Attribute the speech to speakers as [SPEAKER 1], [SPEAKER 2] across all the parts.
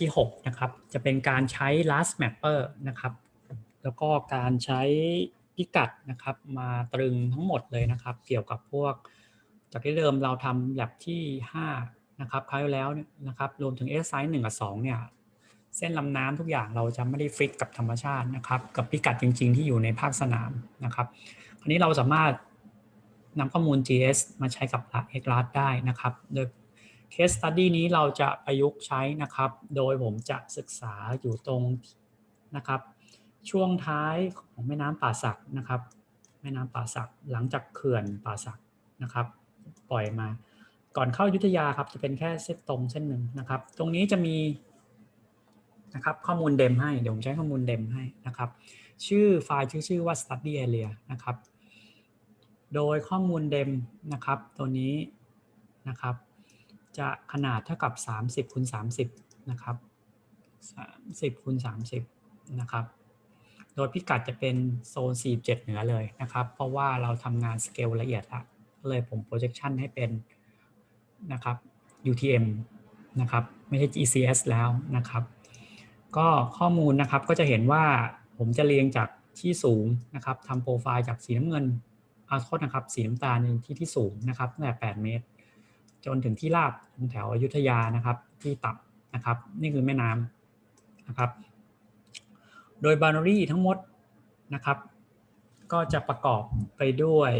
[SPEAKER 1] ที่ 6 นะครับ จะเป็นการใช้ last mapper นะครับ แล้วก็การใช้พิกัดนะครับ มาตรึงทั้งหมดเลยนะครับ เกี่ยวกับพวก จากที่เดิมเราทำ lab ที่ 5 นะครับคราวแล้วเนี่ยนะครับ รวมถึง s i 1กับ2เนี่ย เส้นลำน้ำทุกอย่างเราจะไม่ได้ฟิกกับธรรมชาตินะครับ กับพิกัดจริง ๆ ที่อยู่ในภาคสนามนะครับอันนี้เราสามารถนำข้อมูล GS มาใช้กับ x l a s ได้นะครับ โดย case study นี้เราจะประยุกต์ใช้นะครับ โดยผมจะศึกษาอยู่ตรงนะครับ ช่วงท้ายของแม่น้ำป่าสักนะครับ แม่น้ำป่าสักหลังจากเขื่อนป่าสักนะครับ ปล่อยมา ก่อนเข้ายุทธยาครับจะเป็นแค่เส้นตรงเส้นหนึ่งนะครับ ตรงนี้จะมีนะครับข้อมูลเดมให้ เดี๋ยวผมใช้ข้อมูลเดมให้นะครับ ชื่อไฟล์ชื่อชื่อว่า study area นะครับ โดยข้อมูลเดมนะครับ ตัวนี้นะครับ จะขนาดเท่ากับ 30คูณ30 นะครับ 30คูณ30 นะครับ โดยพิกัดจะเป็นโซน 47 เหนือเลยนะครับ เพราะว่าเราทำงานสเกลละเอียดละเลยผม projection ให้เป็นนะครับ UTM นะครับ ไม่ใช่ GCS แล้วนะครับ ก็ข้อมูลนะครับก็จะเห็นว่าผมจะเรียงจากที่สูงนะครับทำโปรไฟล์จากสีน้ำเงินอาโทษนะครับ สีน้ำตาลในที่ที่สูงนะครับตั้งแต่8เมตร จนถึงที่ราบแถวอยุธยานะครับ ที่ต่ำนะครับ นี่คือแม่น้ำนะครับ โดยบานารีทั้งหมดนะครับ ก็จะประกอบไปด้วย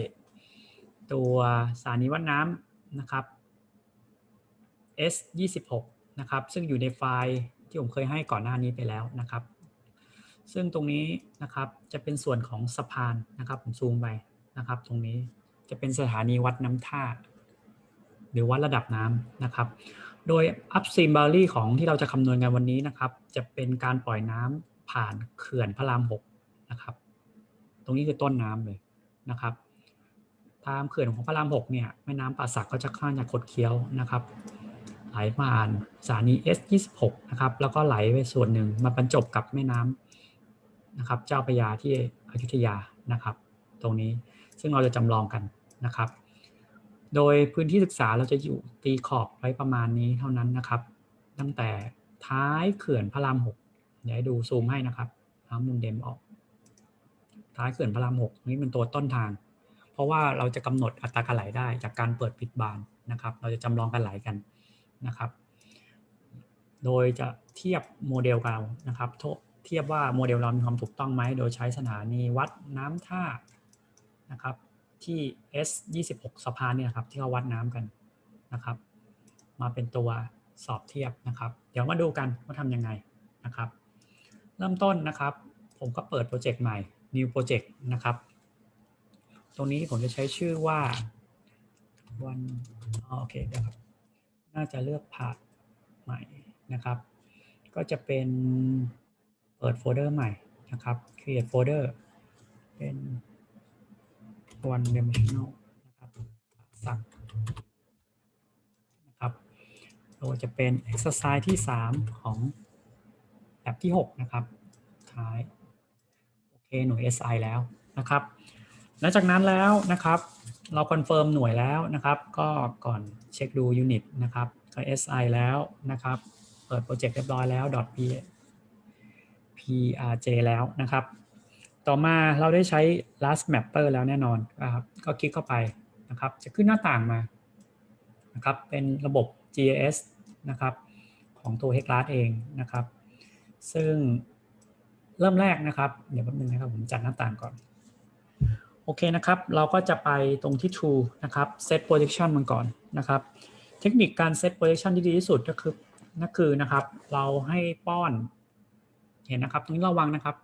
[SPEAKER 1] ตัวสถานีวัดน้ำนะครับ S 26นะครับ ซึ่งอยู่ในไฟล์ที่ผมเคยให้ก่อนหน้านี้ไปแล้วนะครับ ซึ่งตรงนี้นะครับจะเป็นส่วนของสะพานนะครับ ผมซูมไปนะครับ ตรงนี้จะเป็นสถานีวัดน้ำท่า หรือวัดระดับน้ำนะครับ โดย upstream boundary ของที่เราจะคำนวณกันวันนี้นะครับ จะเป็นการปล่อยน้ำผ่านเขื่อนพระราม6นะครับ ตรงนี้คือต้นน้ำเลยนะครับตามเขื่อนของพระราม6เนี่ยแม่น้ำป่าสักก็จะข้างจากคดเคี้ยวนะครับ ไหลผ่านสถานี S26 นะครับ แล้วก็ไหลไปส่วนหนึ่งมาบรรจบกับแม่น้ำนะครับ เจ้าพระยาที่อยุธยานะครับ ตรงนี้ซึ่งเราจะจำลองกันนะครับ โดยพื้นที่ศึกษาเราจะอยู่ตีขอบไว้ประมาณนี้เท่านั้นนะครับ ตั้งแต่ท้ายเขื่อนพระราม6เดี๋ยวให้ดูซูมให้นะครับเอามุมเดมออก ท้ายเขื่อนพระราม6นี่เป็นตัวต้นทาง เพราะว่าเราจะกำหนดอัตราการไหลได้จากการเปิดปิดบานนะครับ เราจะจำลองการไหลกันนะครับ โดยจะเทียบโมเดลเรานะครับเทียบว่าโมเดลเรามีความถูกต้องไหม โดยใช้สถานีวัดน้ำท่านะครับ ที่ S 26สะพานเนี่ยครับที่เขาวัดน้ำกันนะครับ มาเป็นตัวสอบเทียบนะครับ เดี๋ยวมาดูกันว่าทำยังไงนะครับ เริ่มต้นนะครับ ผมก็เปิดโปรเจกต์ใหม่ New Project นะครับ ตรงนี้ผมจะใช้ชื่อว่าวันโอเคเดี๋ยวครับ น่าจะเลือกพาร์ทใหม่นะครับ ก็จะเป็นเปิดโฟลเดอร์ใหม่นะครับ create folder เป็น one dimensional นะครับสั่งนะครับโดยจะเป็น exercise ที่ 3 ของแบบที่ 6 นะครับท้ายโอเคหน่วย SI แล้วนะครับหลังจากนั้นแล้วนะครับ เราคอนเฟิร์มหน่วยแล้วนะครับ ก็ก่อนเช็คดูยูนิตนะครับก็ SI แล้วนะครับ เปิดโปรเจกต์เรียบร้อยแล้ว .p prj แล้วนะครับ ต่อมาเราได้ใช้ last mapper แล้วแน่นอนนะครับก็คลิกเข้าไปนะครับ จะขึ้นหน้าต่างมานะครับเป็นระบบ GIS นะครับของตัว h e c l a s เองนะครับ ซึ่งเริ่มแรกนะครับ เดี๋ยวแป๊บนึงนะครับ ผมจัดหน้าต่างก่อน โอเคนะครับ เราก็จะไปตรงที่ True นะครับ Set Projection มันก่อนนะครับ เทคนิคการ Set Projection ที่ดีที่สุดก็คือนั่นคือนะครับ เราให้ป้อน เห็นนะครับตรงนี้ระวังนะครับ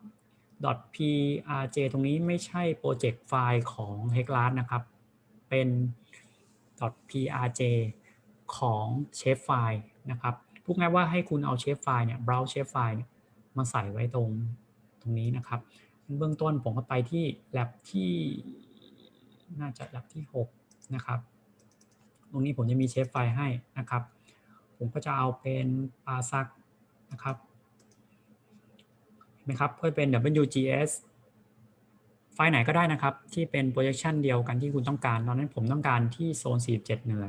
[SPEAKER 1] .prj ตรงนี้ไม่ใช่โปรเจกต์ไฟล์ของ h e c l a s นะครับ เป็น .prj ของเชฟไฟล์นะครับพูดง่ายว่าให้คุณเอาเชฟไฟล์เนี่ย browse เชฟไฟล์เนี่ยมาใส่ไว้ตรงตรงนี้นะครับ เบื้องต้นผมก็ไปที่ lab ที่น่าจะ lab ที่ 6 นะครับ ตรงนี้ผมจะมีเชฟไฟล์ให้นะครับ ผมก็จะเอาเป็นปาซักนะครับ นะครับเพื่อเป็น WGS ไฟล์ไหนก็ได้นะครับ ที่เป็น projection เดียวกันที่คุณต้องการตอนนั้นผมต้องการที่โซน 47 เหนือ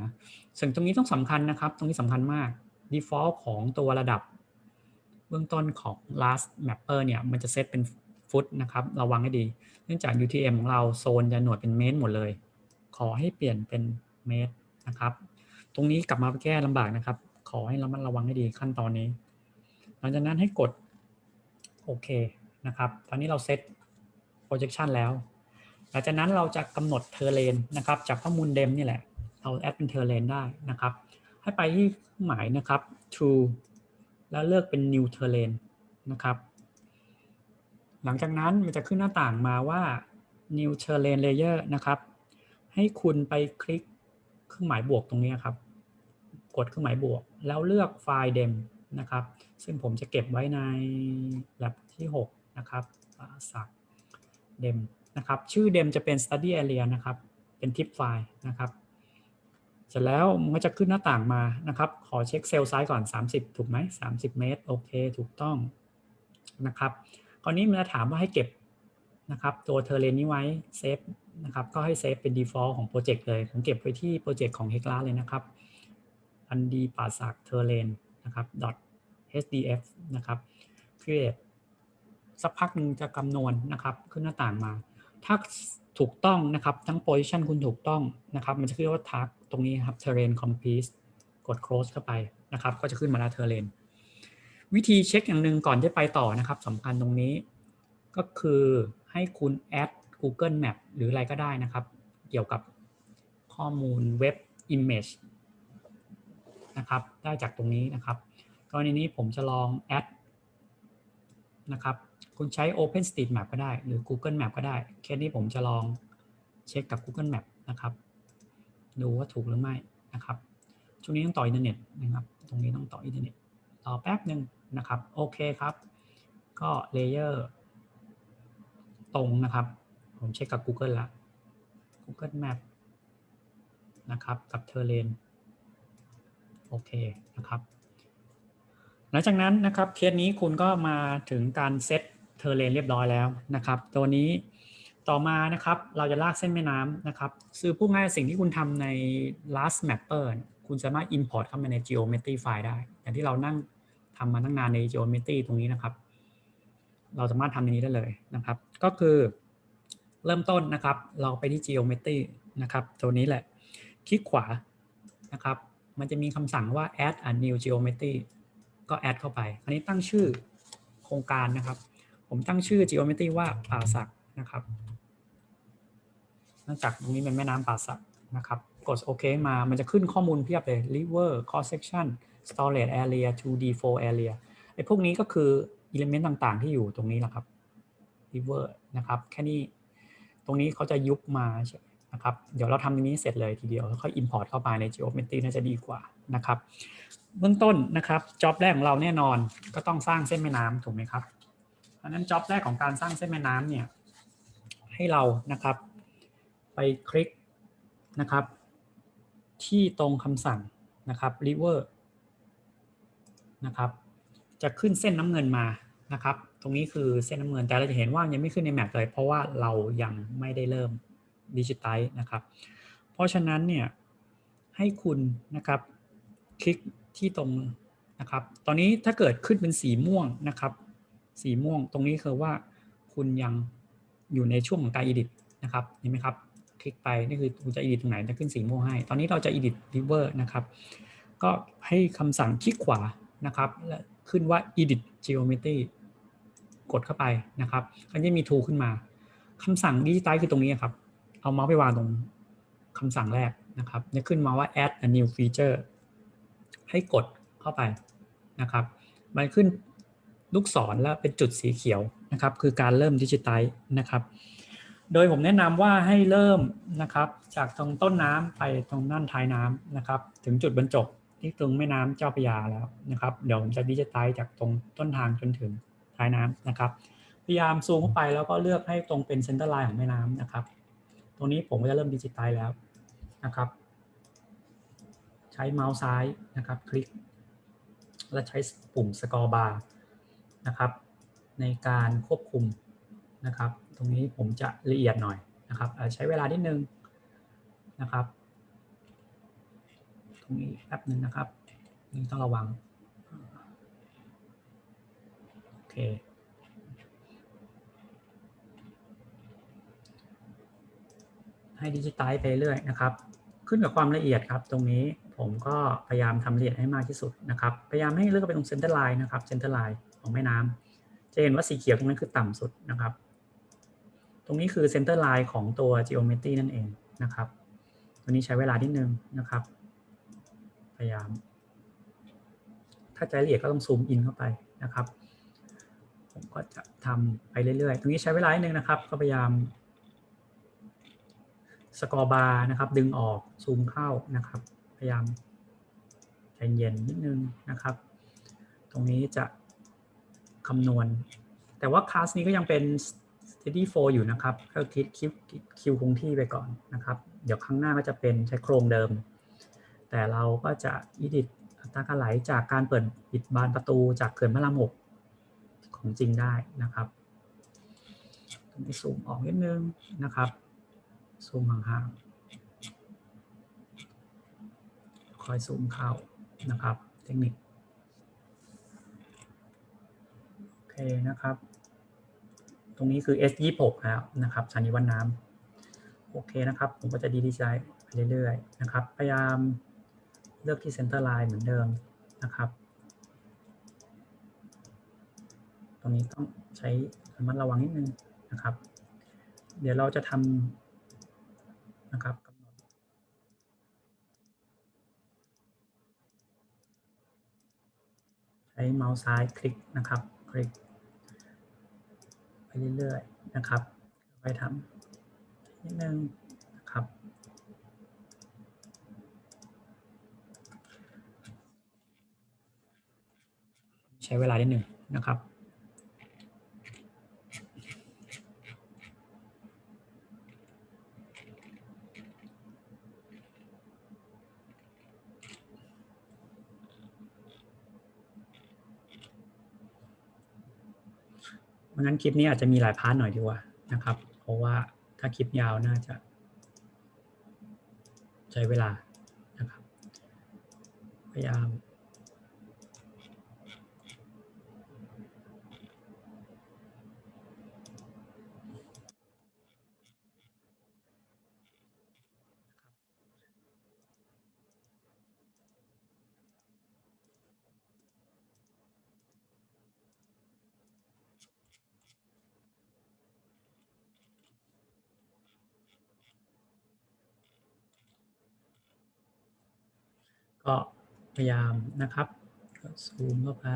[SPEAKER 1] ซึ่งตรงนี้ต้องสำคัญนะครับ ตรงนี้สำคัญมาก default ของตัวระดับ เบื้องต้นของ last mapper เนี่ย มันจะเซตเป็นฟุตนะครับระวังให้ดี เนื่องจาก UTM ของเราโซนจะหน่วยเป็นเมตรหมดเลย ขอให้เปลี่ยนเป็นเมตรนะครับ ตรงนี้กลับมาแก้ลำบากนะครับ ขอให้ระมัดระวังให้ดีขั้นตอนนี้ หลังจากนั้นให้กด โอเคนะครับ ตอนนี้เราเซต projection แล้ว หลังจากนั้นเราจะกำหนดเทอร์เลนนะครับ จากข้อมูลเดมนี่แหละ เราแอดเป็นเทอร์เลนได้นะครับ ให้ไปที่เครื่องหมายนะครับ true แล้วเลือกเป็น new terrain นะครับ หลังจากนั้นมันจะขึ้นหน้าต่างมาว่า new terrain layer นะครับ ให้คุณไปคลิกเครื่องหมายบวกตรงนี้ครับ กดเครื่องหมายบวก แล้วเลือกไฟล์ dem นะครับ ซึ่งผมจะเก็บไว้ใน lab ที่ 6 นะครับสัก dem นะครับ ชื่อ dem จะเป็น study area นะครับ เป็น tip ไฟล์นะครับ เสร็จแล้วมันก็จะขึ้นหน้าต่างมานะครับ ขอเช็คเซลล์ไซส์ก่อน 30 ถูกไหม 30 เมตร โอเค ถูกต้องนะครับคราวนี้มันจะถามว่าให้เก็บนะครับตัวเทอร์เรนนี้ไว้เซฟนะครับ ก็ให้เซฟเป็น default ของโปรเจกต์เลย ผมเก็บไว้ที่โปรเจกต์ของ h e c l a เลยนะครับ อันดีป่าสักเทอร์เรน นะครับ .hdf นะครับ create สักพักหนึ่งจะคำนวณนนะครับขึ้นหน้าต่างมา ถ้าถูกต้องนะครับทั้ง position คุณถูกต้องนะครับ มันจะขึ้นว่า task ตรงนี้ครับ terrain complete กด close เข้าไปนะครับ ก็จะขึ้นมาแล้ว terrain วิธีเช็คอย่างหนึ่งก่อนที่ไปต่อนะครับสำคัญตรงนี้ ก็คือให้คุณ add Google Map หรืออะไรก็ได้นะครับ เกี่ยวกับข้อมูลเว็บ image นะครับ ได้จากตรงนี้นะครับกรณีนี้ผมจะลอง add นะครับ คุณใช้ OpenStreetMap ก็ได้ หรือ Google Map ก็ได้ เคสนี้ผมจะลองเช็คกับ Google Map นะครับ ดูว่าถูกหรือไม่นะครับ ช่วงนี้ต้องต่ออินเทอร์เน็ตนะครับ ตรงนี้ต้องต่ออินเทอร์เน็ตรอแป๊บหนึ่งนะครับ โอเคครับ ก็เลเยอร์ตรงนะครับ ผมเช็คกับ Google ละ Google Map นะครับ กับ Terrain โอเคนะครับ หลังจากนั้นนะครับเคสนี้คุณก็มาถึงการเซตเทอร์เรนเรียบร้อยแล้วนะครับ ตัวนี้ต่อมานะครับเราจะลากเส้นแม่น้ำนะครับซื้อพูดง่ายสิ่งที่คุณทำใน last mapper คุณสามารถ import เข้ามาใน geometry file ได้ อย่างที่เรานั่งทำมาตั้งนานใน geometry ตรงนี้นะครับ เราสามารถทำในนี้ได้เลยนะครับ ก็คือเริ่มต้นนะครับ เราไปที่ geometry นะครับ ตัวนี้แหละ คลิกขวานะครับ มันจะมีคำสั่งว่า add a new geometry ก็ add เข้าไป อันนี้ตั้งชื่อโครงการนะครับ ผมตั้งชื่อ geometry ว่าป่าสักนะครับเนื่องจากตรงนี้เป็นแม่น้ำป่าสักนะครับ กดโอเคมา มันจะขึ้นข้อมูลเพียบเลย river cross section storage area 2D 4 area ไอ้พวกนี้ก็คือ element ต่างๆ ที่อยู่ตรงนี้แหละครับ river นะครับ แค่นี้ ตรงนี้เขาจะยุบมา นะครับเดี๋ยวเราทำตรงนี้เสร็จเลยทีเดียวแล้วค่อย import เข้าไปใน geometry น่าจะดีกว่านะครับเบื้องต้นนะครับจ็อบแรกของเราแน่นอนก็ต้องสร้างเส้นแม่น้ำถูกไหมครับเพราะนั้นจ็อบแรกของการสร้างเส้นแม่น้ำเนี่ยให้เรานะครับ ไปคลิกนะครับ ที่ตรงคำสั่งนะครับ river นะครับจะขึ้นเส้นน้ำเงินมานะครับ ตรงนี้คือเส้นน้ำเงินแต่เราจะเห็นว่ายังไม่ขึ้นในแมปเลย เพราะว่าเรายังไม่ได้เริ่ม ดิจิทัลนะครับ เพราะฉะนั้นเนี่ยให้คุณนะครับคลิกที่ตรงนะครับ ตอนนี้ถ้าเกิดขึ้นเป็นสีม่วงนะครับ สีม่วงตรงนี้คือว่าคุณยังอยู่ในช่วงของการ edit นะครับเห็นไหมครับ คลิกไปนี่คือคุณจะ edit ตรงไหนจะขึ้นสีม่วงให้ ตอนนี้เราจะ edit river นะครับ ก็ให้คำสั่งคลิกขวานะครับและขึ้นว่า edit geometry กดเข้าไปนะครับก็จะมี tool ขึ้นมาคำสั่งดิจิตอลคือตรงนี้ครับ เอาเมาส์ไปวางตรงคำสั่งแรกนะครับจะขึ้นมาว่า add a new feature ให้กดเข้าไปนะครับ มันขึ้นลูกศรแล้วเป็นจุดสีเขียวนะครับ คือการเริ่มดิจิตอลนะครับ โดยผมแนะนำว่าให้เริ่มนะครับ จากตรงต้นน้ำไปตรงด้านท้ายน้ำนะครับ ถึงจุดบรรจบที่ตรงแม่น้ำเจ้าพระยาแล้วนะครับ เดี๋ยวผมจะดิจิตอลจากตรงต้นทางจนถึงท้ายน้ำนะครับ พยายามซูมเข้าไปแล้วก็เลือกให้ตรงเป็นเซนเตอร์ไลน์ของแม่น้ำนะครับ ตรงนี้ผมก็จะเริ่มดิจิตอลแล้วนะครับ ใช้เมาส์ซ้ายนะครับ คลิก และใช้ปุ่มสกอร์บาร์นะครับ ในการควบคุมนะครับ ตรงนี้ผมจะละเอียดหน่อยนะครับใช้เวลานิดนึงนะครับ ตรงนี้แป๊บนึงนะครับนี่ต้องระวังโอเค ให้ดิจิตายไปเรื่อยนะครับ ขึ้นกับความละเอียดครับ ตรงนี้ผมก็พยายามทำละเอียดให้มากที่สุดนะครับ พยายามให้เลือกไปตรงเซนเตอร์ไลน์นะครับเซนเตอร์ไลน์ของแม่น้ำจะเห็นว่าสีเขียวตรงนั้นคือต่ำสุดนะครับ ตรงนี้คือเซนเตอร์ไลน์ของตัว geometry นั่นเองนะครับ ตัวนี้ใช้เวลานิดนึงนะครับ พยายาม ถ้าใจละเอียดก็ต้องซูมอินเข้าไปนะครับ ผมก็จะทำไปเรื่อยๆ ตรงนี้ใช้เวลานิดนึงนะครับ ก็พยายาม สกอร์บาร์นะครับ ดึงออกซูมเข้านะครับ พยายามใจเย็นนิดนึงนะครับ ตรงนี้จะคำนวณ แต่ว่าคลาสนี้ก็ยังเป็น steady flow อยู่นะครับก็คิดคิวคิวคงที่ไปก่อนนะครับ เดี๋ยวครั้งหน้าก็จะเป็นใช้โครงเดิม แต่เราก็จะ edit อัตราการไหลจากการเปิดปิดบานประตูจากเขื่อนพระรามหกของจริงได้นะครับตรงนี้ซูมออกนิดนึงนะครับ ซูมห่างๆคอยซูมเข้านะครับ เทคนิค โอเคนะครับ ตรงนี้คือ S 2 6แล้วนะครับสถานีวัดน้ำโอเคนะครับ ผมก็จะดีดีไซน์ไปเรื่อยๆนะครับ พยายามเลือกที่เซ็นเตอร์ไลน์เหมือนเดิมนะครับ ตรงนี้ต้องใช้ระมัดระวังนิดนึงนะครับ เดี๋ยวเราจะทำ นะครับกำหนดใช้เมาส์ซ้ายคลิกนะครับ คลิกไปเรื่อยๆนะครับไปทำนิดนึงนะครับใช้เวลานิดหนึ่งนะครับ ราะงั้นคลิปนี้อาจจะมีหลายพาร์ทหน่อยดีกว่านะครับ เพราะว่าถ้าคลิปยาวน่าจะใช้เวลานะครับพยายาม ก็พยายามนะครับก็ซูมเข้าไป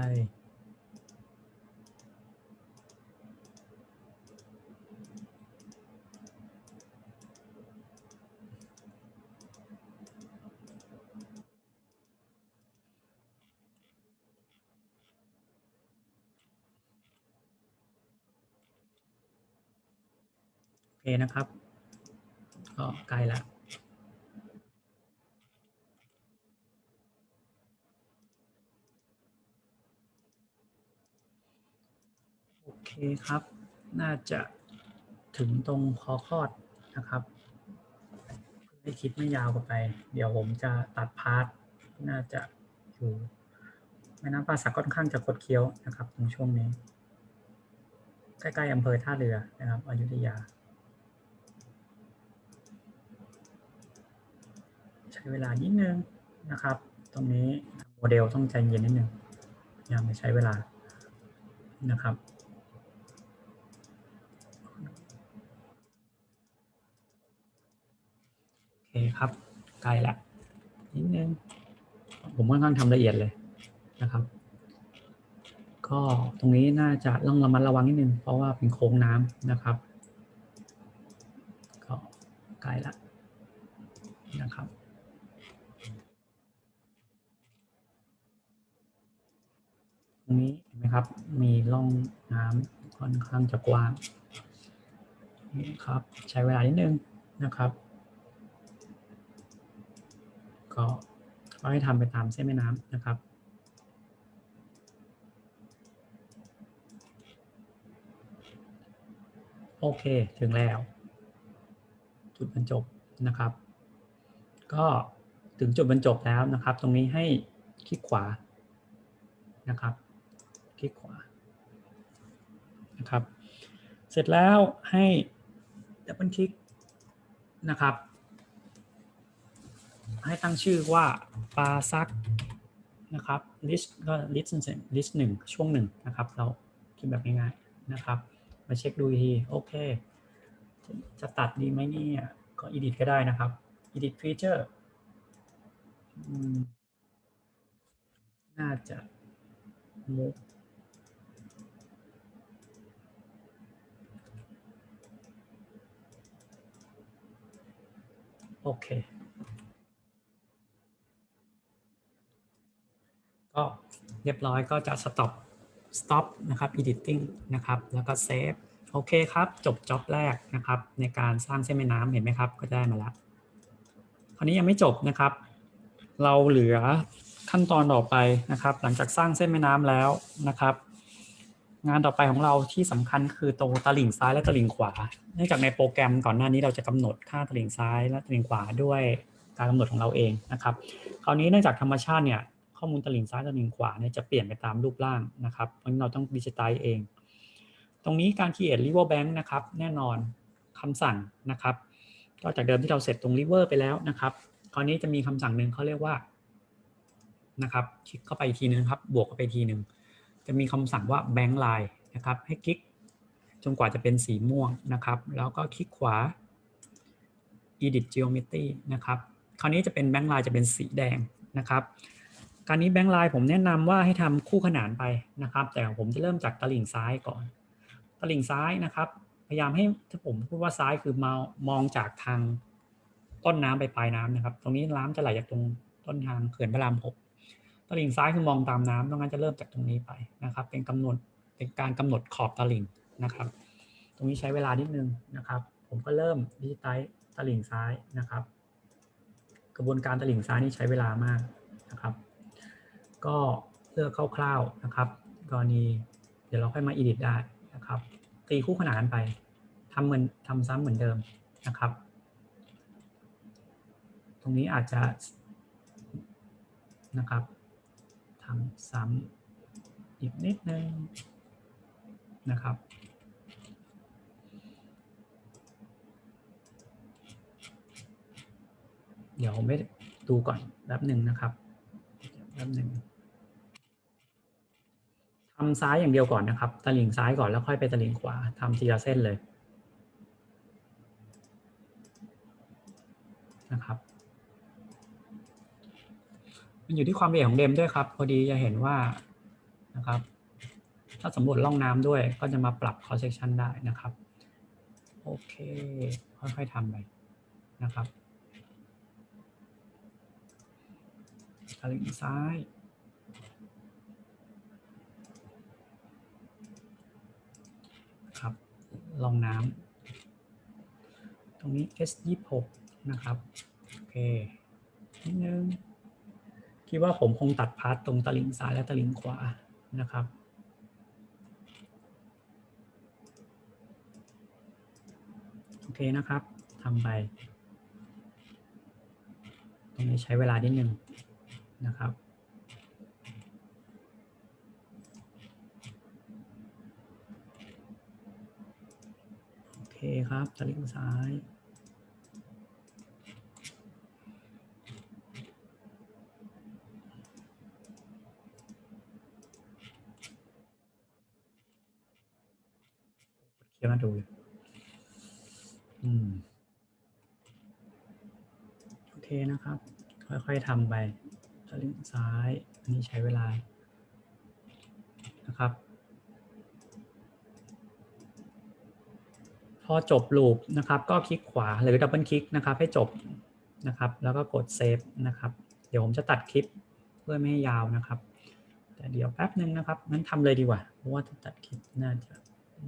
[SPEAKER 1] โอเคนะครับก็ใกล้แล้ว โอเคครับ น่าจะถึงตรงคอคอดนะครับให้คลิปไม่ยาวกว่าไป เดี๋ยวผมจะตัดพาร์ทน่าจะอยู่แม่น้ำป่าสักค่อนข้างจะคดเคี้ยวนะครับตรงช่วงนี้ ใกล้ๆอำเภอท่าเรือนะครับอยุธยา ใช้เวลานิดนึงนะครับ ตรงนี้โมเดลต้องใจเย็นนิดนึงยังไม่ใช้เวลานะครับ โอเคครับใกล้ละนิดนึงผมค่อนข้างทำละเอียดเลยนะครับ ก็ตรงนี้น่าจะต้องระมัดระวังนิดนึง เพราะว่าเป็นโค้งน้ำนะครับก็ใกล้ละนะครับตรงนี้เห็นไหมครับ มีร่องน้ำค่อนข้างจะกว้างนี่ครับ ใช้เวลานิดนึงนะครับ ก็ก็ให้ทำไปตามเส้นแม่น้ำนะครับโอเคถึงแล้ว จุดบรรจบนะครับ ก็ถึงจุดบรรจบแล้วนะครับ ตรงนี้ให้คลิกขวานะครับ คลิกขวานะครับ เสร็จแล้วให้ดับเบิลคลิกนะครับ ให้ตั้งชื่อว่าปลาซักนะครับ list ก็ list list หนึ่งช่วงหนึ่งนะครับ เราคิดแบบง่ายๆนะครับมาเช็คดูทีโอเค จะตัดดีไหมเนี่ยก็ edit ก็ได้นะครับ edit feature อืมน่าจะ move โอเค ก็เรียบร้อยก็จะ stop stop นะครับ editing นะครับ แล้วก็ save โอเคครับ จบจ็อบแรกนะครับ ในการสร้างเส้นแม่น้ำเห็นไหมครับ ก็ได้มาแล้ว คราวนี้ยังไม่จบนะครับ เราเหลือขั้นตอนต่อไปนะครับ หลังจากสร้างเส้นแม่น้ำแล้วนะครับ งานต่อไปของเราที่สำคัญคือตรงตลิ่งซ้ายและตลิ่งขวา เนื่องจากในโปรแกรมก่อนหน้านี้เราจะกำหนดค่าตลิ่งซ้ายและตลิ่งขวาด้วยการกำหนดของเราเองนะครับ คราวนี้เนื่องจากธรรมชาติเนี่ย ข้อมูลตลิ่งซ้ายตลิ่งขวาเนี่ยจะเปลี่ยนไปตามรูปร่างนะครับเพราะเราต้องดิจิทัลเอง ตรงนี้การ create river bank นะครับ แน่นอนคำสั่งนะครับก็จากเดิมที่เราเสร็จตรง river ไปแล้วนะครับ คราวนี้จะมีคำสั่งหนึ่งเขาเรียกว่านะครับคลิกเข้าไปอีกทีนึงครับ บวกเข้าไปทีหนึ่งจะมีคำสั่งว่า bank line นะครับ ให้คลิกจนกว่าจะเป็นสีม่วงนะครับ แล้วก็คลิกขวา edit geometry นะครับ คราวนี้จะเป็น bank line จะเป็นสีแดงนะครับ การนี้แบงค์ไลน์ผมแนะนำว่าให้ทำคู่ขนานไปนะครับ แต่ผมจะเริ่มจากตลิ่งซ้ายก่อน ตลิ่งซ้ายนะครับ พยายามให้ถ้าผมพูดว่าซ้ายคือมองมองจากทางต้นน้ำไปปลายน้ำนะครับ ตรงนี้น้ำจะไหลจากตรงต้นทางเขื่อนพระรามหกตลิ่งซ้ายคือมองตามน้ำตรงนั้นจะเริ่มจากตรงนี้ไปนะครับ เป็นกำหนดเป็นการกำหนดขอบตลิ่งนะครับ ตรงนี้ใช้เวลานิดนึงนะครับ ผมก็เริ่มดิจิไตตลิ่งซ้ายนะครับ กระบวนการตลิ่งซ้ายนี่ใช้เวลามากนะครับ ก็เลือกคร่าวๆนะครับกรณีเดี๋ยวเราค่อยมา edit ได้นะครับ ตีคู่ขนานกันไปทำเหมือนทำซ้ำเหมือนเดิมนะครับ ตรงนี้อาจจะนะครับทำซ้ำอีกนิดนึงนะครับเดี๋ยวไม่ดูก่อนแป๊บหนึ่งนะครับแป๊บหนึ่งำซ้ายอย่างเดียวก่อนนะครับตะลิ่งซ้ายก่อนแล้วค่อยไปตะลิ่งขวาทำทีละเส้นเลยนะครับมันอยู่ที่ความละเอียดของเดมด้วยครับ พอดีจะเห็นว่านะครับ ถ้าสำรวจร่องน้ำด้วยก็จะมาปรับ cross section ได้นะครับ โอเค ค่อยๆทำไปนะครับตะลิ่งซ้าย ครับ ลองน้ำตรงนี้ S 2 6นะครับโอเคนิดนึงคิดว่าผมคงตัดพาร์ทตรงตลิ่งซ้ายและตลิ่งขวานะครับโอเคนะครับทำไปตรงนี้ใช้เวลานิดนึงนะครับ โอเครับตลิ่งซ้ายเขียนมาดูเลยอืมโอเคนะครับ ค่อยๆทำไปตลิ่งซ้าย อันนี้ใช้เวลานะครับ พอจบลูปนะครับ ก็คลิกขวาหรือดับเบิลคลิกนะครับ ให้จบนะครับ แล้วก็กดเซฟนะครับ เดี๋ยวผมจะตัดคลิปเพื่อไม่ให้ยาวนะครับ แต่เดี๋ยวแป๊บหนึ่งนะครับงั้นทำเลยดีกว่า เพราะว่าตัดคลิปน่าจะ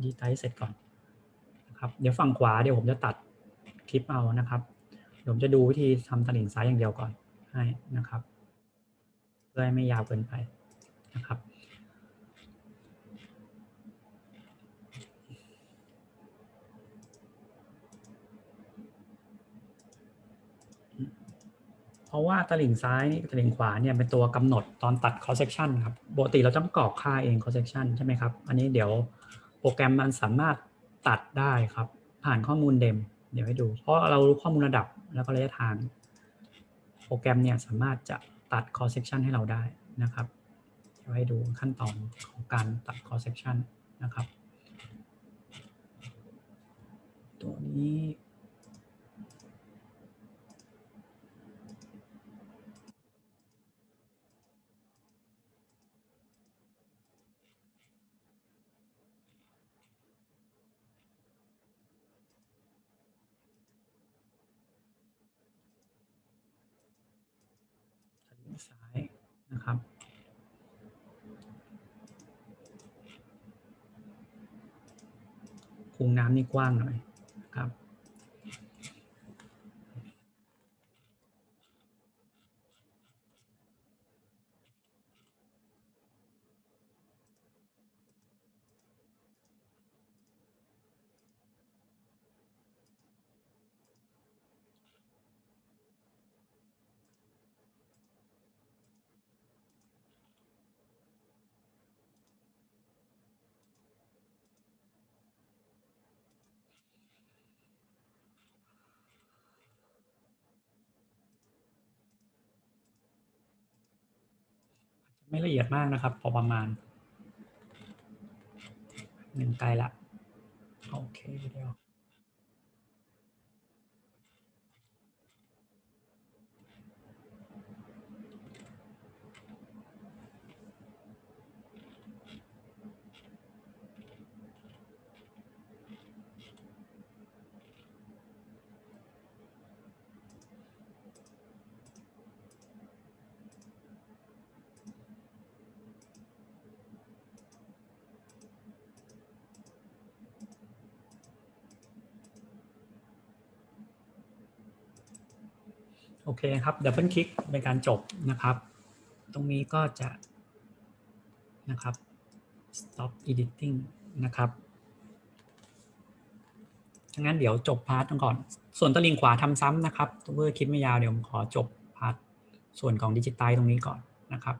[SPEAKER 1] ดีไทเสร็จก่อนนะครับเดี๋ยวฝั่งขวาเดี๋ยวผมจะตัดคลิปเอานะครับผมจะดูวิธีทำตลิ่งซ้ายอย่างเดียวก่อนให้นะครับเพื่อให้ไม่ยาวเกินไปนะครับ ราะว่าตลิ่งซ้ายตลิ่งขวาเนี่ยเป็นตัวกำหนดตอนตัด cross section ครับปกติเราต้องกรอกค่าเอง cross section ใช่ไหมครับ อันนี้เดี๋ยวโปรแกรมมันสามารถตัดได้ครับ ผ่านข้อมูลเดมเดี๋ยวให้ดู เพราะเรารู้ข้อมูลระดับแล้วก็ระยะทาง โปรแกรมเนี่ยสามารถจะตัด cross section ให้เราได้นะครับ เดี๋ยวให้ดูขั้นตอนของการตัด cross section นะครับ ตัวนี้ ทางซ้าย นะครับคุงน้ำนี่กว้างหน่อยนะครับ ไม่ละเอียดมากนะครับ พอประมาณหนึ่งไกลละโอเคเดี๋ยว โอเคครับดับเบิลคลิกเป็นการจบนะครับ ตรงนี้ก็จะนะครับ stop editing นะครับงั้นเดี๋ยวจบพาร์ทก่อน ส่วนตลิงขวาทำซ้ำนะครับเพื่อคลิปไม่ยาวเดี๋ยวผมขอจบพาร์ทส่วนของดิจิตอลตรงนี้ก่อนนะครับ